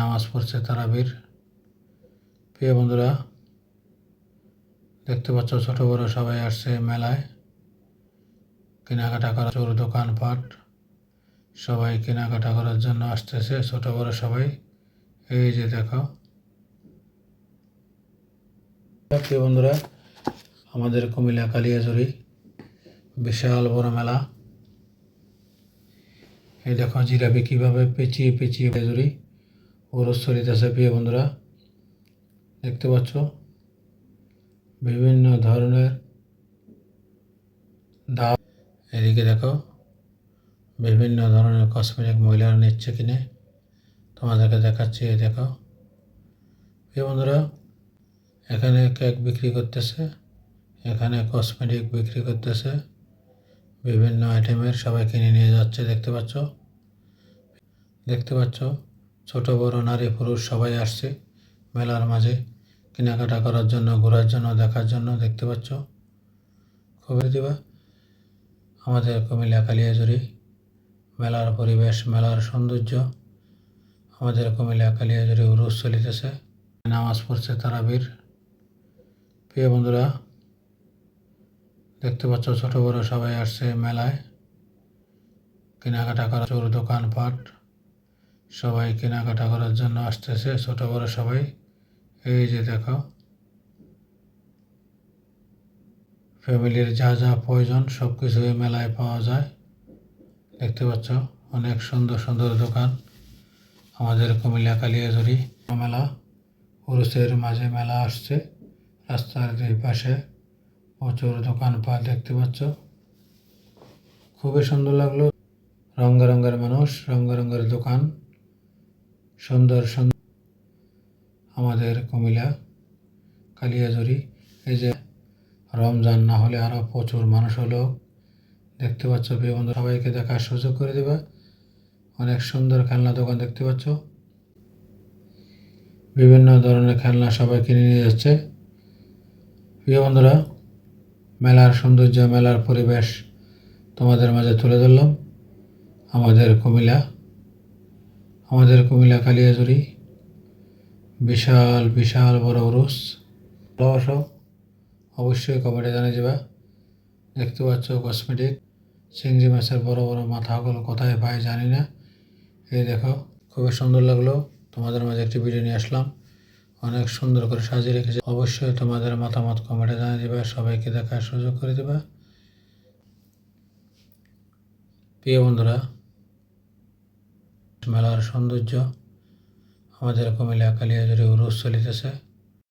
নামাজ পড়ছে তারাবির। প্রিয় বন্ধুরা, দেখতে পাচ্ছ ছোট বড় সবাই আসছে মেলায়। কেনাকাটা করা চোর দোকানপাট। সবাই কেনাকাটা করার জন্য আসতেছে ছোট বড় সবাই। এই যে দেখো। প্রিয় বন্ধুরা, আমাদের কুমিল্লা কালিয়াজুরি বিশাল বড় মেলা। এই দেখো জিরাবি কীভাবে পেঁচিয়ে পেঁচিয়ে কালিয়াজুরি ওরস চলিতেছে প্রিয় বন্ধুরা, দেখতে পাচ্ছ বিভিন্ন ধরনের দাম এদিকে দেখো, বিভিন্ন ধরনের কসমেটিক মহিলারা নিচ্ছে কিনে। তোমাদেরকে দেখাচ্ছি দেখো। প্রিয় বন্ধুরা, এখানে কেক বিক্রি করতেছে, এখানে কসমেটিক বিক্রি করতেছে, বিভিন্ন আইটেমের সবাই কিনে নিয়ে যাচ্ছে, দেখতে পাচ্ছ? দেখতে পাচ্ছ? ছোট, বড়, নারী, পুরুষ সবাই আসছে মেলার মাঝে। কেনাকাটা করার জন্য, ঘোরার জন্য, দেখার জন্য দেখতে পাচ্ছ। খবর দিবা? আমাদের কুমিল্লা কালিয়াজুরি মেলার পরিবেশ, মেলার সৌন্দর্য। আমাদের কুমিল্লা কালিয়াজুরি উরুস চলিতেছে। নামাজ পড়ছে তারাবির। প্রিয় বন্ধুরা, দেখতে পাচ্ছ ছোট, বড় সবাই আসছে মেলায়। কেনাকাটা করা চোর দোকানপাট। সবাই কেনাকাটা করার জন্য আসতেছে, ছোট বড় সবাই। এই যে দেখো। ফ্যামিলির যা যা প্রয়োজন সব কিছু এই মেলায় পাওয়া যায়। দেখতে পাচ্ছ, অনেক সুন্দর সুন্দর দোকান। আমাদের কুমিল্লা কালিয়াজুরি মেলা পুরুষের মাঝে মেলা আসছে। রাস্তার দুই পাশে প্রচুর দোকানপাট দেখতে পাচ্ছ। খুবই সুন্দর লাগল। রঙে রঙের মানুষ, রঙে রঙের দোকান। সুন্দর আমাদের কুমিল্লা কালিয়াজুরি এই যে রমজান না হলে আরও প্রচুর মানুষ হলো। দেখতে পাচ্ছ প্রিয় বন্ধু সবাইকে দেখার সুযোগ করে দেবে। অনেক সুন্দর খেলনা দোকান দেখতে পাচ্ছ। বিভিন্ন ধরনের খেলনা সবাই কিনে নিয়ে যাচ্ছে। প্রিয় বন্ধুরা, মেলার সৌন্দর্য, মেলার পরিবেশ তোমাদের মাঝে তুলে ধরলাম। আমাদের কুমিল্লা আমাদের কুমিল্লা কালিয়াজুরি বিশাল বিশাল বড় উরুস। ভালোবাসো অবশ্যই কমেন্টে জানিয়ে যাবে দেখতে পাচ্ছ কসমেটিক চিংড়ি মাছের বড় বড় মাথাগুলো কোথায় পাই জানি না। এই দেখো, খুবই সুন্দর লাগল। তোমাদের মাঝে একটি ভিডিও নিয়ে আসলাম। অনেক সুন্দর করে সাজিয়ে রেখেছে। অবশ্যই তোমাদের মতামত কমেন্টে জানিয়ে দেবে। সবাইকে দেখার সুযোগ করে দেবে। প্রিয় বন্ধুরা মেলার সৌন্দর্য আমাদের কুমিল্লা কালিয়াজুরি উরুস চলিতেছে।